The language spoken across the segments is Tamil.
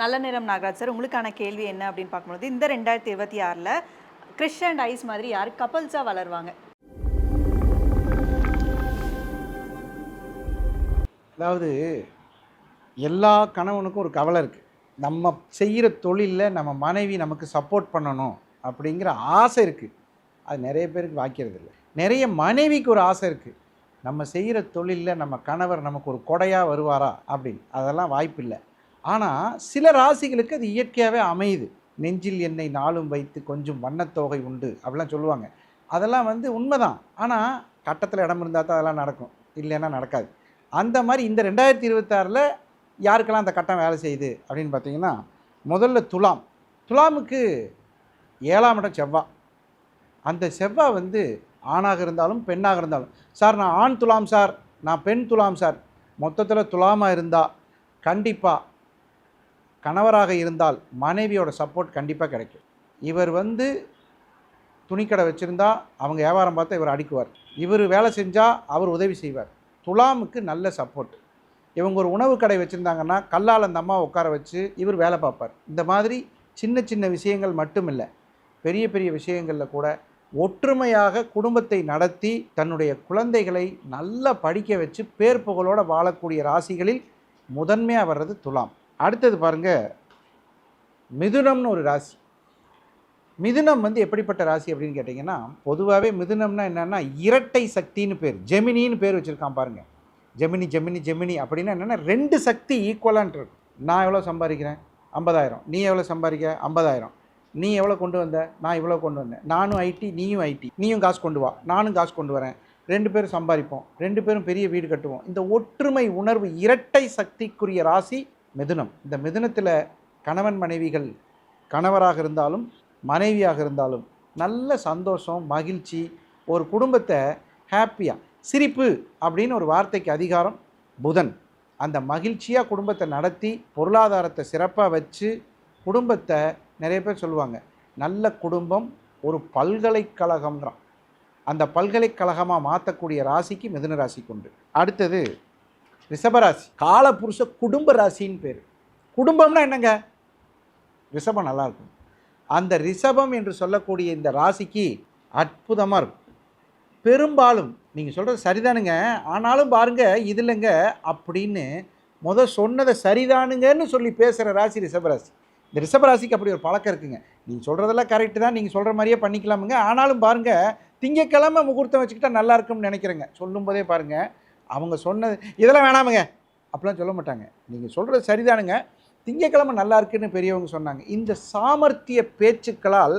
நல்ல நேரம் நாகராஜ் சார் உங்களுக்கான கேள்வி என்ன அப்படின்னு பார்க்கும்போது இந்த ரெண்டாயிரத்தி இருபத்தி ஆறில் கிறிஷ் அண்ட் ஐஸ் மாதிரி யார் கப்பல்ஸாக வளருவாங்க? அதாவது எல்லா கணவனுக்கும் ஒரு கவலை இருக்குது நம்ம செய்கிற தொழிலில் நம்ம மனைவி நமக்கு சப்போர்ட் பண்ணணும் அப்படிங்கிற ஆசை இருக்குது அது நிறைய பேருக்கு வாய்க்கிறது இல்லை. நிறைய மனைவிக்கு ஒரு ஆசை இருக்குது நம்ம செய்கிற தொழிலில் நம்ம கணவர் நமக்கு ஒரு கொடையாக வருவாரா அப்படின்னு. அதெல்லாம் வாய்ப்பில்லை ஆனால் சில ராசிகளுக்கு அது இயற்கையாகவே அமையுது. நெஞ்சில் எண்ணெய் நாளும் வைத்து கொஞ்சம் வண்ணத்தோகை உண்டு அப்படிலாம் சொல்லுவாங்க. அதெல்லாம் வந்து உண்மைதான். ஆனால் கட்டத்தில் இடம் இருந்தால் தான் அதெல்லாம் நடக்கும். இல்லைன்னா நடக்காது. அந்த மாதிரி இந்த ரெண்டாயிரத்தி இருபத்தாறில் யாருக்கெல்லாம் அந்த கட்டம் வேலை செய்யுது அப்படின்னு பார்த்தீங்கன்னா முதல்ல துலாம். துலாமுக்கு ஏழாம் இடம் செவ்வாய் அந்த செவ்வாய் வந்து ஆணாக இருந்தாலும் பெண்ணாக இருந்தாலும். சார் நான் ஆண் துலாம் சார் நான் பெண் துலாம் சார். மொத்தத்தில் துலாமாக இருந்தால் கண்டிப்பாக கணவராக இருந்தால் மனைவியோட சப்போர்ட் கண்டிப்பாக கிடைக்கும். இவர் வந்து துணிக்கடை வச்சுருந்தா அவங்க வியாபாரம் பார்த்தா இவர் அடிக்குவார். இவர் வேலை செஞ்சால் அவர் உதவி செய்வார். துலாமுக்கு நல்ல சப்போர்ட் இவங்க ஒரு உணவு கடை வச்சுருந்தாங்கன்னா கல்லால் அந்த அம்மா உட்கார வச்சு இவர் வேலை பார்ப்பார். இந்த மாதிரி சின்ன சின்ன விஷயங்கள் மட்டும் இல்லை. பெரிய பெரிய விஷயங்களில் கூட ஒற்றுமையாக குடும்பத்தை நடத்தி தன்னுடைய குழந்தைகளை நல்லா படிக்க வச்சு பேர் புகழோடு வாழக்கூடிய ராசிகளில் முதன்மையாக வர்றது துலாம். அடுத்தது பாருங்க மிதுனம்னு ஒரு ராசி. மிதுனம் வந்து எப்படிப்பட்ட ராசி அப்படின்னு கேட்டிங்கன்னா பொதுவாகவே மிதுனம்னா என்னென்னா இரட்டை சக்தின்னு பேர் ஜெமினின்னு பேர் வச்சுருக்கான் பாருங்கள் ஜெமினி ஜெமினி ஜெமினி அப்படின்னா என்னென்னா ரெண்டு சக்தி ஈக்குவலான்ட்டு நான் எவ்வளோ சம்பாதிக்கிறேன்? ஐம்பதாயிரம். நீ எவ்வளோ சம்பாதிக்க? ஐம்பதாயிரம். நீ எவ்வளோ கொண்டு வந்த? நான் இவ்வளோ கொண்டு வந்தேன். நானும் ஐடி நீயும் ஐடி. நீயும் காசு கொண்டு வா. நானும் காசு கொண்டு வரேன். ரெண்டு பேரும் சம்பாதிப்போம். ரெண்டு பேரும் பெரிய வீடு கட்டுவோம். இந்த ஒற்றுமை உணர்வு இரட்டை சக்திக்குரிய ராசி மிதுனம். இந்த மிதுனத்தில் கணவன் மனைவிகள் கணவராக இருந்தாலும் மனைவியாக இருந்தாலும் நல்ல சந்தோஷம் மகிழ்ச்சி ஒரு குடும்பத்தை ஹாப்பியாக சிரிப்பு அப்படின்னு ஒரு வார்த்தைக்கு அதிகாரம் புதன். அந்த மகிழ்ச்சியாக குடும்பத்தை நடத்தி பொருளாதாரத்தை சிறப்பாக வச்சு குடும்பத்தை நிறைய பேர் சொல்லுவாங்க. நல்ல குடும்பம் ஒரு பல்கலைக்கழகம்ன்றான் அந்த பல்கலைக்கழகமாக மாற்றக்கூடிய ராசிக்கு மிதுன ராசிக்கு உண்டு. அடுத்தது ரிஷபராசி. காலபுருஷ குடும்ப ராசின்னு பேர். குடும்பம்னா என்னங்க? ரிஷபம் நல்லா இருக்கும். அந்த ரிஷபம் என்று சொல்லக்கூடிய இந்த ராசிக்கு அற்புதமாக இருக்கும். பெரும்பாலும் நீங்கள் சொல்கிறது சரிதானுங்க. ஆனாலும் பாருங்க இதுலங்க அப்படின்னு முத சொன்னதை சரிதானுங்கன்னு சொல்லி பேசுகிற ராசி ரிஷபராசி. இந்த ரிஷபராசிக்கு அப்படி ஒரு பழக்கம் இருக்குங்க. நீங்கள் சொல்கிறதெல்லாம் கரெக்டு தான். நீங்கள் சொல்கிற மாதிரியே பண்ணிக்கலாமுங்க. ஆனாலும் பாருங்கள் திங்கக்கிழமை முகூர்த்தம் வச்சுக்கிட்டா நல்லா இருக்கும்னு நினைக்கிறேங்க. சொல்லும்போதே பாருங்கள் அவங்க சொன்னது இதெல்லாம் வேணாமுங்க. அப்படிலாம் சொல்ல மாட்டாங்க. நீங்கள் சொல்கிறது சரிதானுங்க. திங்கக்கிழமை நல்லா இருக்குன்னு பெரியவங்க சொன்னாங்க. இந்த சாமர்த்திய பேச்சுக்களால்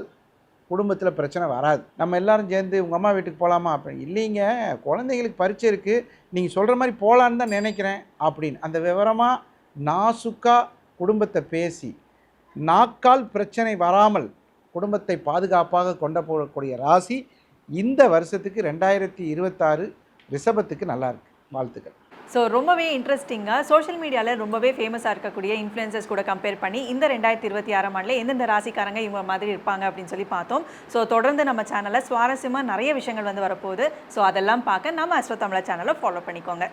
குடும்பத்தில் பிரச்சனை வராது. நம்ம எல்லாரும் சேர்ந்து உங்கள் அம்மா வீட்டுக்கு போகலாமா அப்படின்னு இல்லைங்க குழந்தைங்களுக்கு பரிச்சை இருக்குது நீங்கள் சொல்கிற மாதிரி போகலான்னு தான் நினைக்கிறேன். அப்படின்னு அந்த விவரமாக நாசுக்காக குடும்பத்தை பேசி நாக்கால் பிரச்சனை வராமல் குடும்பத்தை பாதுகாப்பாக கொண்டு போகக்கூடிய ராசி இந்த வருஷத்துக்கு ரெண்டாயிரத்தி இருபத்தாறு ரிஷபத்துக்கு நல்லாயிருக்கு வாழ்த்துக்கள். ஸோ ரொம்பவே இன்ட்ரெஸ்டிங்காக சோஷியல் மீடியாவில் ரொம்பவே ஃபேமஸாக இருக்கக்கூடிய இன்ஃப்ளூயன்சஸ் கூட கம்பேர் பண்ணி இந்த ரெண்டாயிரத்தி இருபத்தி ஆறாம் ஆண்டில் எந்தெந்த ராசிக்காரங்க இவங்க மாதிரி இருப்பாங்க அப்படின்னு சொல்லி பார்த்தோம். ஸோ தொடர்ந்து நம்ம சேனலில் சுவாரஸ்யமாக நிறைய விஷயங்கள் வந்து வரப்போகுது. ஸோ அதெல்லாம் பார்க்க நம்ம அஸ்வத்தமிழா சேனலை ஃபாலோ பண்ணிக்கோங்க.